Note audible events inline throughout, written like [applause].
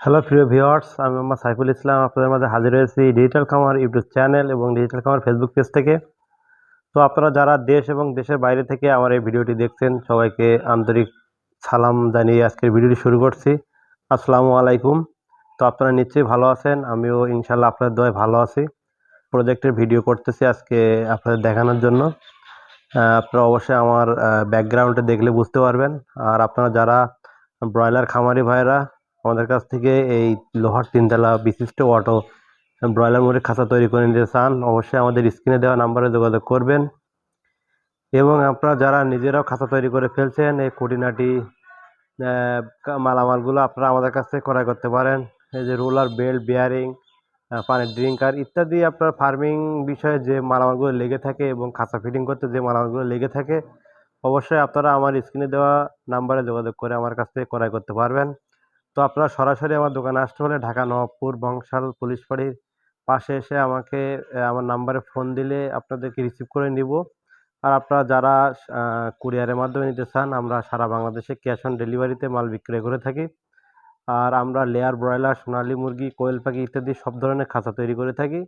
Hello প্রিয় viewers, আমি মোহাম্মদ সাইফুল ইসলাম। আপনাদের মাঝে হাজির হয়েছি ডিজিটাল খামার ইউটিউব চ্যানেল এবং ডিজিটাল খামার ফেসবুক পেজ থেকে। তো আপনারা যারা দেশ এবং দেশের বাইরে থেকে আমার এই ভিডিওটি দেখছেন, সবাইকে আন্তরিক সালাম জানিয়ে আজকের ভিডিওটি শুরু করছি। আসসালামু আলাইকুম। তো আপনারা নিশ্চয়ই ভালো আছেন, আমিও ইনশাল্লাহ আপনাদের দয় ভালো আছি। প্রজেক্টের ভিডিও করতেছি আজকে আপনাদের দেখানোর জন্য। আপনারা অবশ্যই আমার ব্যাকগ্রাউন্ডে দেখলে বুঝতে পারবেন। আর আপনারা যারা ব্রয়লার খামারি ভাইরা আমাদের কাছ থেকে এই লোহার তিনতলা বিশিষ্ট অটো ব্রয়লার মুরগির খাঁচা তৈরি করে নিতে চান, অবশ্যই আমাদের স্ক্রিনে দেওয়া নাম্বারে যোগাযোগ করবেন। এবং আপনারা যারা নিজেরাও খাঁচা তৈরি করে ফেলছেন, এই খুঁটিনাটি মালামালগুলো আপনারা আমাদের কাছ থেকে ক্রয় করতে পারেন। এই যে রোলার বেল্ট বিয়ারিং পানির ড্রিঙ্কার ইত্যাদি আপনার ফার্মিং বিষয়ে যে মালামালগুলো লেগে থাকে এবং খাঁচা ফিটিং করতে যে মালামালগুলো লেগে থাকে, অবশ্যই আপনারা আমার স্ক্রিনে দেওয়া নাম্বারে যোগাযোগ করে আমার কাছ থেকে ক্রয় করতে পারবেন। তো আপনারা সরাসরি আমার দোকানে আসতে হলে ঢাকা নবাবপুর বংশাল পুলিশ ফাঁড়ির পাশে এসে আমাকে আমার নাম্বারে ফোন দিলে আপনাদেরকে রিসিভ করে নিব। আর আপনারা যারা কুরিয়ারের মাধ্যমে নিতে চান, আমরা সারা বাংলাদেশে ক্যাশ অন ডেলিভারিতে মাল বিক্রয় করে থাকি। আর আমরা লেয়ার ব্রয়লার সোনালী মুরগি, কোয়েল পাখি ইত্যাদি সব ধরনের খাঁচা তৈরি করে থাকি।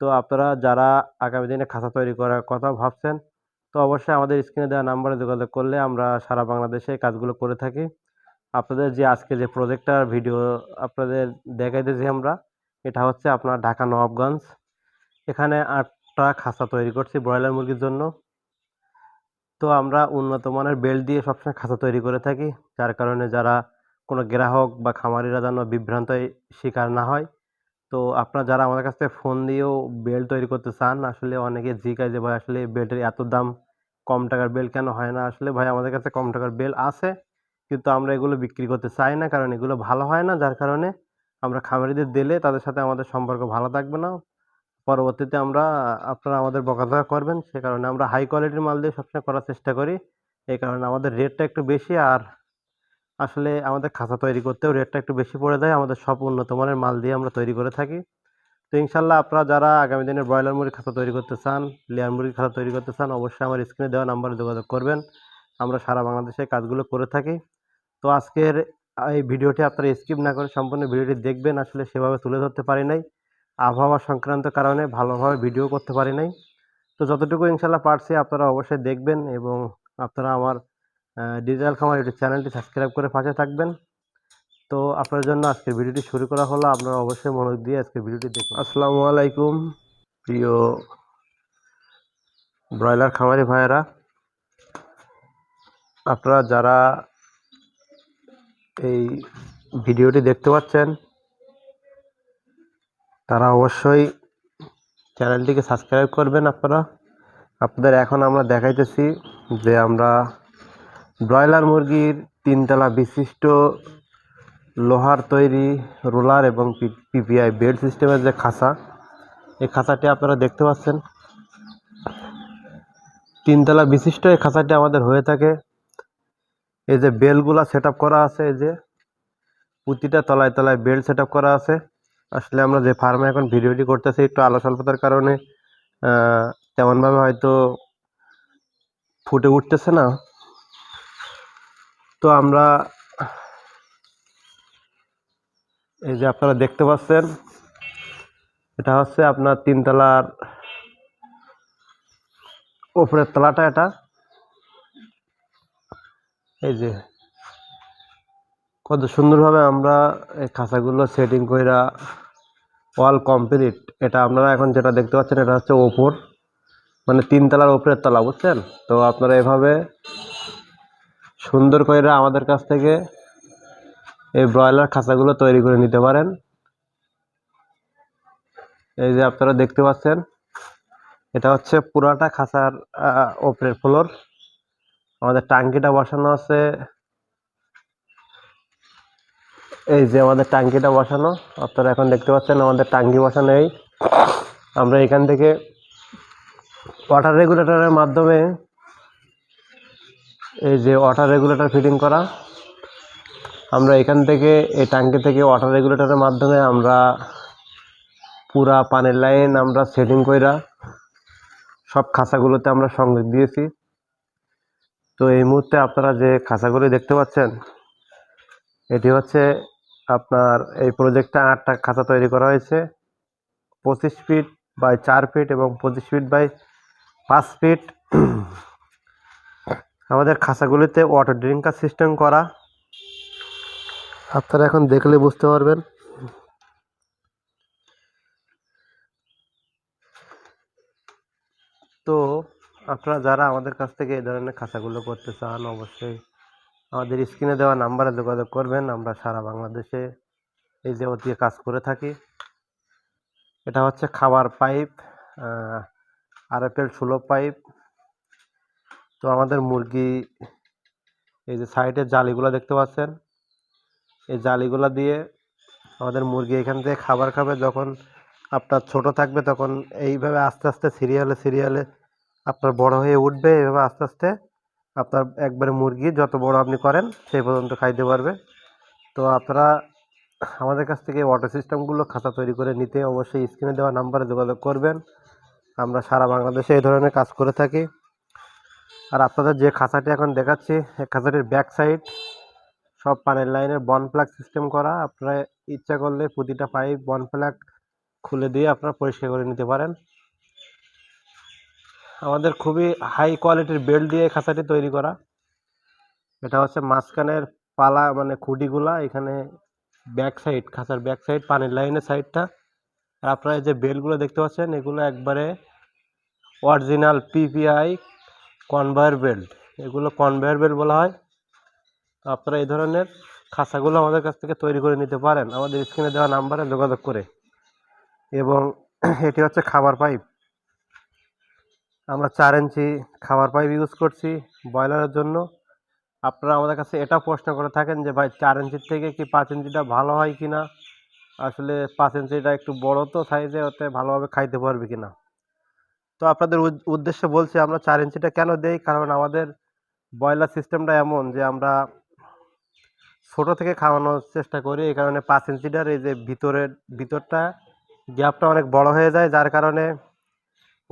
তো আপনারা যারা আগামী দিনে খাঁচা তৈরি করার কথা ভাবছেন, তো অবশ্যই আমাদের স্ক্রিনে দেওয়া নাম্বারে যোগাযোগ করলে আমরা সারা বাংলাদেশে কাজগুলো করে থাকি। আপনাদের যে আজকে যে প্রজেক্টটার ভিডিও আপনাদের দেখাইতেছি আমরা, এটা হচ্ছে আপনার ঢাকা নবাবগঞ্জ। এখানে আটটা খাঁচা তৈরি করছি ব্রয়লার মুরগির জন্য। তো আমরা উন্নত মানের বেল্ট দিয়ে সবসময় খাঁচা তৈরি করে থাকি, যার কারণে যারা কোনো গ্রাহক বা খামারিরা যেন বিভ্রান্তের শিকার না হয়। তো আপনারা যারা আমাদের কাছ থেকে ফোন দিয়েও বেল্ট তৈরি করতে চান, আসলে অনেকে জিজ্ঞাসা যে, ভাই, আসলে বেল্টের এত দাম, কম টাকার বেল্ট কেন হয় না? আসলে ভাই, আমাদের কাছে কম টাকার বেল্ট আছে। কিন্তু আমরা এগুলো বিক্রি করতে চাই না, কারণ এগুলো ভালো হয় না। যার কারণে আমরা খামারিদের দিলে তাদের সাথে আমাদের সম্পর্ক ভালো থাকবে না। পরবর্তীতে আমরা, আপনারা আমাদের বকাঝকা করবেন, সে কারণে আমরা হাই কোয়ালিটির মাল দিয়ে সবসময় করার চেষ্টা করি। এই কারণে আমাদের রেটটা একটু বেশি আর আসলে আমাদের খাঁচা তৈরি করতেও রেটটা একটু বেশি পড়ে যায়। আমাদের সব উন্নত মানের মাল দিয়ে আমরা তৈরি করে থাকি। তো ইনশাল্লাহ আপনারা যারা আগামী দিনে ব্রয়লার মুরগির খাঁচা তৈরি করতে চান, লেয়ার মুরগির খাঁচা তৈরি করতে চান, অবশ্যই আমার স্ক্রিনে দেওয়া নাম্বারে যোগাযোগ করবেন। আমরা সারা বাংলাদেশে কাজগুলো করে থাকি। তো আজকের এই ভিডিওটি আপনারা স্কিপ না করে সম্পূর্ণ ভিডিওটি দেখবেন। আসলে সেভাবে তুলে ধরতে পারি নাই। আবহাওয়া সংক্রান্ত কারণে ভালোভাবে ভিডিও করতে পারি নাই। তো যতটুকু ইনশাল্লাহ পারছি আপনারা অবশ্যই দেখবেন এবং আপনারা আমার ডিজিটাল খামার ইউটিউব চ্যানেলটি সাবস্ক্রাইব করে পাশে থাকবেন। তো আপনার জন্য আজকের ভিডিওটি শুরু করা হলো। আপনারা অবশ্যই মনোযোগ দিয়ে আজকের ভিডিওটি দেখুন। আসসালামু আলাইকুম, প্রিয় ব্রয়লার খামারি ভাইয়েরা। আপনারা যারা এই ভিডিওটি দেখতে পাচ্ছেন, তারা অবশ্যই চ্যানেলটিকে সাবস্ক্রাইব করবেন আপনারা। আপনাদের এখন আমরা দেখাইতেছি যে আমরা ব্রয়লার মুরগির তিনতলা বিশিষ্ট লোহার তৈরি রোলার এবং পিপিআই বেল্ট সিস্টেমের যে খাঁচা, এই খাঁচাটি আপনারা দেখতে পাচ্ছেন। তিনতলা বিশিষ্ট এই খাঁচাটি আমাদের হয়ে থাকে। এই যে বেলগুলা সেট করা আছে, এই যে প্রতিটা তলায় তলায় বেল সেট করা আছে। আসলে আমরা যে ফার্মে এখন ভিডিওটি করতেছি, একটু আলো স্বল্পতার কারণে তেমনভাবে হয়তো ফুটে উঠতেছে না। তো আমরা এই যে আপনারা দেখতে পাচ্ছেন, এটা হচ্ছে আপনার তিনতলার ওপরের তলাটা এটা। এই যে, কত সুন্দরভাবে আমরা এই খাঁচাগুলো সেটিং কইরা ওয়াল কমপ্লিট এটা আপনারা এখন যেটা দেখতে পাচ্ছেন, এটা হচ্ছে ওপর মানে তিনতলার ওপরের তলা, বুঝছেন? তো আপনারা এভাবে সুন্দর করে আমাদের কাছ থেকে এই ব্রয়লার খাঁচাগুলো তৈরি করে নিতে পারেন। এই যে আপনারা দেখতে পাচ্ছেন, এটা হচ্ছে পুরাটা খাঁচার ওপরের ফ্লোর আমাদের টাঙ্কিটা বসানো আছে। এই যে আমাদের টাঙ্কিটা বসানো, আপনারা এখন দেখতে পাচ্ছেন আমাদের টাঙ্কি বসানো এই। আমরা এখান থেকে ওয়াটার রেগুলেটরের মাধ্যমে এই যে ওয়াটার রেগুলেটর ফিটিং করা, আমরা এখান থেকে, এই ট্যাঙ্কি থেকে ওয়াটার রেগুলেটরের মাধ্যমে আমরা পুরা পানের লাইন আমরা সেটিং কইরা সব খাঁচাগুলোতে আমরা সংযোগ দিয়েছি। তো এই মুহূর্তে আপনারা যে খাঁচাগুলি দেখতে পাচ্ছেন, এটি হচ্ছে আপনার এই প্রজেক্টটা আটটা খাঁচা তৈরি করা হয়েছে। পঁচিশ ফিট বাই চার ফিট এবং পঁচিশ ফিট বাই পাঁচ ফিট। আমাদের খাঁচাগুলিতে ওয়াটার ড্রিঙ্কার সিস্টেম করা। আপনারা এখন দেখলে বুঝতে পারবেন। তো আপনারা যারা আমাদের কাছ থেকে এই ধরনের খাঁচাগুলো করতে চান, অবশ্যই আমাদের স্ক্রিনে দেওয়া নাম্বারে যোগাযোগ করবেন। আমরা সারা বাংলাদেশে এই যে দিয়ে কাজ করে থাকি। এটা হচ্ছে খাবার পাইপ আরএফএল ষোলো পাইপ। তো আমাদের মুরগি, এই যে সাইডের জালিগুলো দেখতে পাচ্ছেন, এই জালিগুলো দিয়ে আমাদের মুরগি এখান থেকে খাবার খাবে। যখন আপনার ছোট থাকবে, তখন এইভাবে আস্তে আস্তে সিরিয়ালে সিরিয়ালে আপনার বড় হয়ে উঠবে এভাবে আস্তে আস্তে আপনার একবারে মুরগি যত বড় আপনি করেন সেই পর্যন্ত খাইতে পারবে। তো আপনারা আমাদের কাছ থেকে ওয়াটার সিস্টেমগুলো খাতা তৈরি করে নিতে অবশ্যই স্ক্রিনে দেওয়া নাম্বারে যোগাযোগ করবেন। আমরা সারা বাংলাদেশে এই ধরনের কাজ করে থাকি। আর আপনাদের যে খাঁচাটি এখন দেখাচ্ছি, এই খাঁচাটির ব্যাক সাইড সব পানের লাইনের বন প্লাগ সিস্টেম করা। আপনারা ইচ্ছা করলে প্রতিটা পাইপ বন প্লাগ খুলে দিয়ে আপনারা পরিষ্কার করে নিতে পারেন। আমাদের খুবই হাই কোয়ালিটির বেল্ট দিয়ে খাঁচাটি তৈরি করা। এটা হচ্ছে মাঝখানের পালা মানে খুঁটিগুলা, এখানে ব্যাক সাইড খাঁচার ব্যাক সাইড পানির লাইনের সাইডটা আর আপনারা যে বেলগুলো দেখতে পাচ্ছেন, এগুলো একবারে অরিজিনাল পিপিআই কনভেয়ার বেল্ট এগুলো কনভেয়ার বেল্ট বলা হয়। আপনারা এই ধরনের খাঁচাগুলো আমাদের কাছ থেকে তৈরি করে নিতে পারেন। আমাদের স্ক্রিনে দেওয়া নাম্বারে যোগাযোগ করে। এবং [clears throat] এটি হচ্ছে খাবার পাইপ আমরা চার ইঞ্চি খাবার পাইপ ইউজ করছি ব্রয়লারের জন্য। আপনারা আমাদের কাছে এটা প্রশ্ন করে থাকেন যে, ভাই, চার ইঞ্চির থেকে কি পাঁচ ইঞ্চিটা ভালো হয় কি না আসলে পাঁচ ইঞ্চিটা একটু বড় তো সাইজে ওতে ভালোভাবে খাইতে পারবে কি না তো আপনাদের উদ- উদ্দেশ্যে বলছি, আমরা চার ইঞ্চিটা কেন দেই? কারণ আমাদের ব্রয়লার সিস্টেমটা এমন যে, আমরা ছোট থেকে খাওয়ানোর চেষ্টা করি। এই কারণে পাঁচ ইঞ্চিটার এই যে ভিতরের, ভিতরটা গ্যাপটা অনেক বড় হয়ে যায়। যার কারণে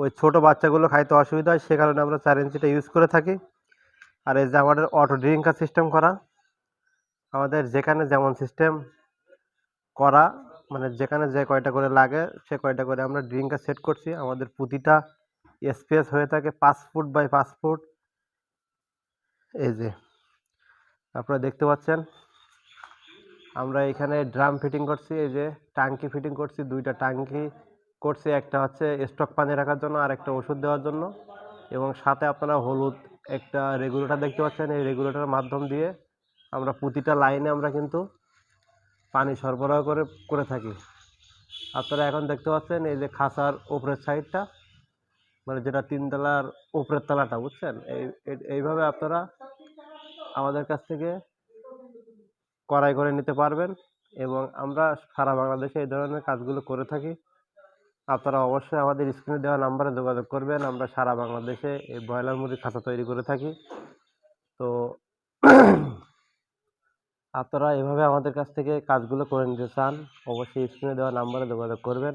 ওই ছোট বাচ্চাগুলো খাইতে অসুবিধা হয়, সে কারণে আমরা চার ইঞ্চিটা ইউজ করে থাকি। আর এই যে আমাদের অটো ড্রিঙ্কার সিস্টেম করা, আমাদের যেখানে যেমন সিস্টেম করা মানে যেখানে যে কয়টা করে লাগে, সে কয়টা করে আমরা ড্রিঙ্কার সেট করছি। আমাদের প্রতিটা স্পেস হয়ে থাকে পাঁচ ফুট বাই পাঁচ ফুট এই যে, আপনারা দেখতে পাচ্ছেন, আমরা এখানে ড্রাম ফিটিং করছি, এই যে টাঙ্কি ফিটিং করছি, দুইটা টাঙ্কি করছি একটা হচ্ছে স্টক পানি রাখার জন্য আর একটা ওষুধ দেওয়ার জন্য। এবং সাথে আপনারা হলুদ, একটা রেগুলেটর দেখতে পাচ্ছেন, এই রেগুলেটরের মাধ্যম দিয়ে আমরা প্রতিটা লাইনে আমরা কিন্তু পানি সরবরাহ করে করে থাকি। আপনারা এখন দেখতে পাচ্ছেন এই যে খাঁচার ওপরের সাইডটা মানে যেটা তিনতলার উপরের তলাটা, বুঝছেন? এই, এই- এইভাবে আপনারা আমাদের কাছ থেকে কড়াই করে নিতে পারবেন। এবং আমরা সারা বাংলাদেশে এই ধরনের কাজগুলো করে থাকি। আপনারা অবশ্যই আমাদের স্ক্রিনে দেওয়া নাম্বারে যোগাযোগ করবেন। আমরা সারা বাংলাদেশে এই ব্রয়লার মুরগির খাঁচা তৈরি করে থাকি। তো [clears throat] আপনারা এভাবে আমাদের কাছ থেকে কাজগুলো করে নিতে চান, অবশ্যই স্ক্রিনে দেওয়া নাম্বারে যোগাযোগ করবেন।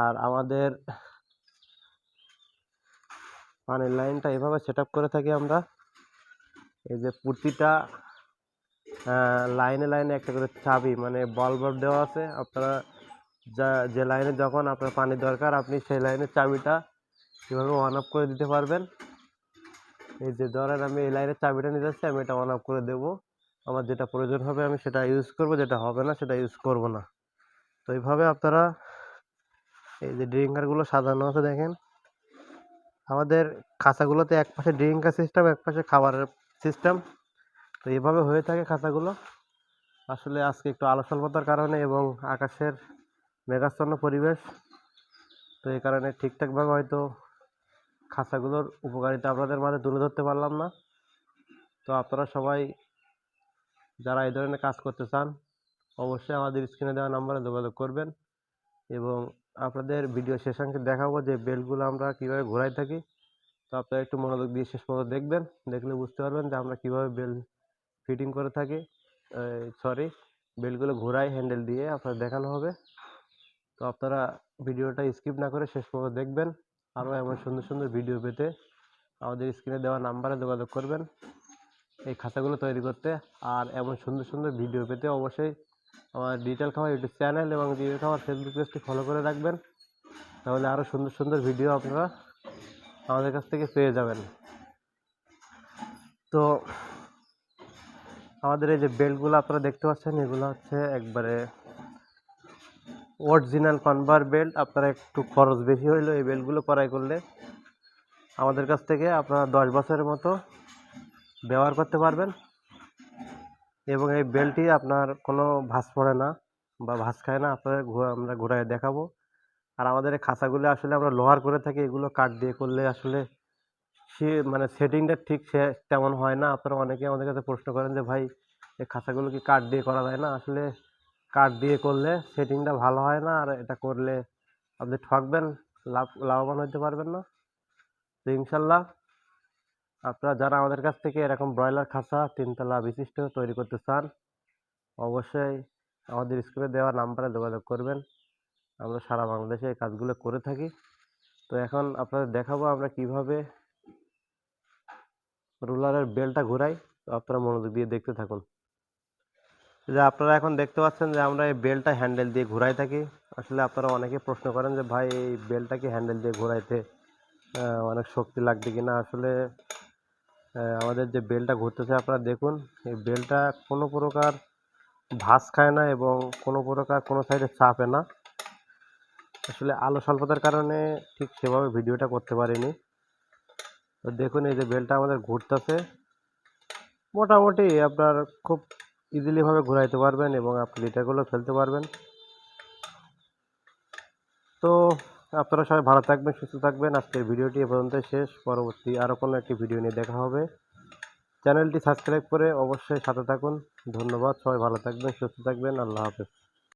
আর আমাদের পানির লাইনটা এভাবে সেট করে থাকি আমরা। এই যে প্রতিটা লাইনে লাইনে একটা করে চাবি মানে বল দেওয়া আছে। আপনারা যা, যে লাইনে যখন আপনার পানি দরকার, আপনি সেই লাইনের চাবিটা কীভাবে অন অফ করে দিতে পারবেন। এই যে ধরেন আমি এই লাইনের চাবিটা নিতে যাচ্ছি, আমি এটা অন অফ করে দেবো। আমার যেটা প্রয়োজন হবে, আমি সেটা ইউজ করব, যেটা হবে না, সেটা ইউজ করব না। তো এইভাবে আপনারা এই যে ড্রিঙ্কারগুলো সাজানো আছে, দেখেন। আমাদের খাঁচাগুলোতে এক পাশে ড্রিঙ্কার সিস্টেম এক পাশে খাবারের সিস্টেম তো এইভাবে হয়ে থাকে খাঁচাগুলো। আসলে আজকে একটু আলো কারণে এবং আকাশের মেঘাচ্ছন্ন পরিবেশ। তো এই কারণে ঠিকঠাকভাবে হয়তো খাঁচাগুলোর উপকারিতা আপনাদের মাঝে তুলে ধরতে পারলাম না। তো আপনারা সবাই যারা এই ধরনের কাজ করতে চান, অবশ্যই আমাদের স্ক্রিনে দেওয়া নাম্বারে যোগাযোগ করবেন এবং আপনাদের ভিডিও শেষাংশে দেখাবো যে বেলগুলো আমরা কীভাবে ঘোরাই থাকি। তো আপনারা একটু মনোযোগ দিয়ে শেষ পর্যন্ত দেখবেন, দেখলে বুঝতে পারবেন যে আমরা কীভাবে বেল ফিটিং করে থাকি। সরি বেলগুলো ঘোরাই, হ্যান্ডেল দিয়ে আপনার দেখানো হবে। তো আপনারা ভিডিওটা স্কিপ না করে শেষ পর্যন্ত দেখবেন। আরও এমন সুন্দর সুন্দর ভিডিও পেতে আমাদের স্ক্রিনে দেওয়া নাম্বারে যোগাযোগ করবেন এই খাতাগুলো তৈরি করতে। আর এমন সুন্দর সুন্দর ভিডিও পেতে অবশ্যই আমার ডিজিটাল খামার ইউটিউব চ্যানেল এবং ডিজিটাল খামার ফেসবুক পেজটি ফলো করে রাখবেন। তাহলে আরও সুন্দর সুন্দর ভিডিও আপনারা আমাদের কাছ থেকে পেয়ে যাবেন। তো আমাদের এই যে বেল্টগুলো আপনারা দেখতে পাচ্ছেন, এগুলো হচ্ছে একবারে অরিজিনাল কনভার বেল্ট আপনারা একটু খরচ বেশি হইল এই বেল্টগুলো করাই করলে আমাদের কাছ থেকে আপনারা দশ বছরের মতো ব্যবহার করতে পারবেন। এবং এই বেল্টটি আপনার কোনো ভাস পড়ে না বা ভাস খায় না, আপনাদের ঘো- আমরা ঘোরায় দেখাবো। আর আমাদের এই খাঁচাগুলো আসলে আমরা লোহার করে থাকি, এগুলো কাঠ দিয়ে করলে আসলে সে মানে সেটিংটা ঠিক সে তেমন হয় না। আপনারা অনেকে আমাদের কাছে প্রশ্ন করেন যে, ভাই, এই খাঁচাগুলো কি কাঠ দিয়ে করা যায় না? আসলে কাঠ দিয়ে করলে সেটিংটা ভালো হয় না, আর এটা করলে আপনি ঠকবেন, লাভ, লাভবান হতে পারবেন না। তো ইনশাল্লাহ আপনারা যারা আমাদের কাছ থেকে এরকম ব্রয়লার খাঁচা, তিনতলা বিশিষ্ট তৈরি করতে চান, অবশ্যই আমাদের স্কুলে দেওয়া নাম্বারে যোগাযোগ করবেন। আমরা সারা বাংলাদেশে এই কাজগুলো করে থাকি। তো এখন আপনাদের দেখাবো আমরা কীভাবে রোলারের বেলটা ঘোরাই। তো আপনারা মনোযোগ দিয়ে দেখতে থাকুন। যে আপনারা এখন দেখতে পাচ্ছেন যে আমরা এই বেলটা হ্যান্ডেল দিয়ে ঘোরাই থাকি। আসলে আপনারা অনেকে প্রশ্ন করেন যে, ভাই, এই বেলটা কি হ্যান্ডেল দিয়ে ঘোরাইতে অনেক শক্তি লাগবে কিনা? আসলে আমাদের যে বেলটা ঘুরতেছে আপনারা দেখুন, এই বেলটা কোনো প্রকার ভাঁজ খায় না এবং কোনো প্রকার কোনো সাইডে চাপে না। আসলে আলো স্বল্পতার কারণে ঠিক সেভাবে ভিডিওটা করতে পারিনি। তো দেখুন, এই যে বেলটা আমাদের ঘুরতেছে। মোটামুটি আপনার খুব ইজিলি ভাবে ঘোরাইতে পারবেন এবং আপনি লিটারগুলো ফেলতে পারবেন। তো আপনারা সবাই ভালো থাকবেন, সুস্থ থাকবেন। আজকের ভিডিওটি এ পর্যন্ত শেষ। পরবর্তী আরও কোনো একটি ভিডিও নিয়ে দেখা হবে। চ্যানেলটি সাবস্ক্রাইব করে অবশ্যই সাথে থাকুন। ধন্যবাদ। সবাই ভালো থাকবেন, সুস্থ থাকবেন। আল্লাহ হাফেজ।